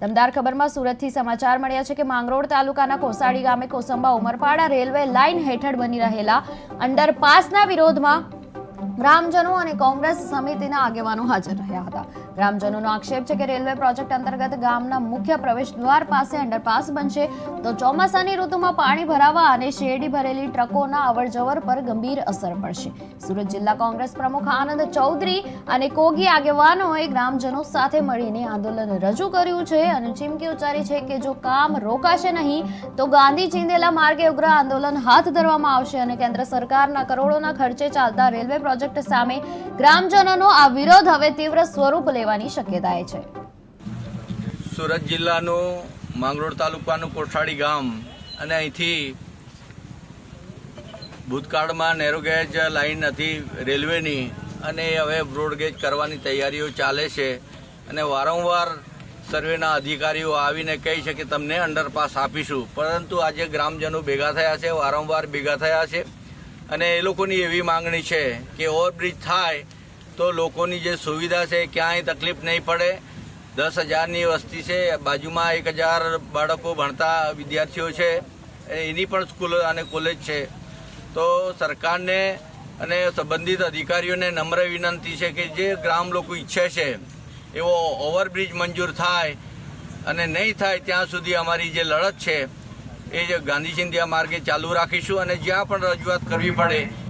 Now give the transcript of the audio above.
દમદાર ખબરમાં સુરતથી સમાચાર મળ્યા છે કે માંગરોળ તાલુકાના કોસાડી ગામે કોસંબા ઉમરપાડા રેલવે લાઇન હેઠળ બની રહેલા અંડરપાસના વિરોધમાં ગ્રામજનો અને કોંગ્રેસ સમિતિના આગેવાનો હાજર રહ્યા હતા. ગ્રામજનોનો આક્ષેપ છે કે રેલવે પ્રોજેક્ટ અંતર્ગત ગામના મુખ્ય પ્રવેશ દ્વાર પાસે અંડરપાસ બનશે તો ચોમાસાની ઋતુમાં પાણી ભરાવા અને શેરડી ભરેલી ટ્રકોના અવરજવર પર ગંભીર અસર પડશે. સુરત જિલ્લા કોંગ્રેસ પ્રમુખ આનંદ ચૌધરી અને કોગી આગેવાનોએ ગ્રામજનો સાથે મળીને આંદોલન રજૂ કર્યું છે અને ચીમકી ઉચ્ચારી છે કે જો કામ રોકાશે નહીં, તો ગાંધી ચીંધેલા માર્ગે ઉગ્ર આંદોલન હાથ ધરવામાં આવશે અને કેન્દ્ર સરકારના કરોડોના ખર્ચે ચાલતા રેલવે પ્રોજેક્ટ સામે ગ્રામજનોનો આ વિરોધ હવે તીવ્ર સ્વરૂપ લેવાની શક્યતાએ છે. સુરત જિલ્લાનું માંગરોળ તાલુકાનું કોઠાડી ગામ અને અહીંથી ભૂતકાળમાં નેરોગેજ લાઈન હતી રેલવેની અને હવે બ્રોડગેજ કરવાની તૈયારીઓ ચાલે છે અને વારંવાર સર્વેના અધિકારીઓ આવીને કહે છે કે તમને અંડરપાસ આપીશું. પરંતુ આજે ગ્રામજનો ભેગા થયા છે, વારંવાર ભેગા થયા છે. અને એ લોકોની એવી માંગણી છે કે ઓવરબ્રિજ થાય તો લોકોની જે સુવિધા છે, ક્યાંય તકલીફ નહીં પડે. દસ હજારની વસ્તી છે, બાજુમાં એક હજાર બાળકો ભણતા વિદ્યાર્થીઓ છે એની પણ સ્કૂલ અને કોલેજ છે. તો સરકારને અને સંબંધિત અધિકારીઓને નમ્ર વિનંતી છે કે જે ગ્રામ લોકો ઈચ્છે છે, એવો ઓવરબ્રિજ મંજૂર થાય અને નહીં થાય ત્યાં સુધી અમારી જે લડત છે એ ગાંધી ચિંધ્યા માર્ગે ચાલુ રાખીશું અને જ્યાં પણ રજૂઆત કરવી પડે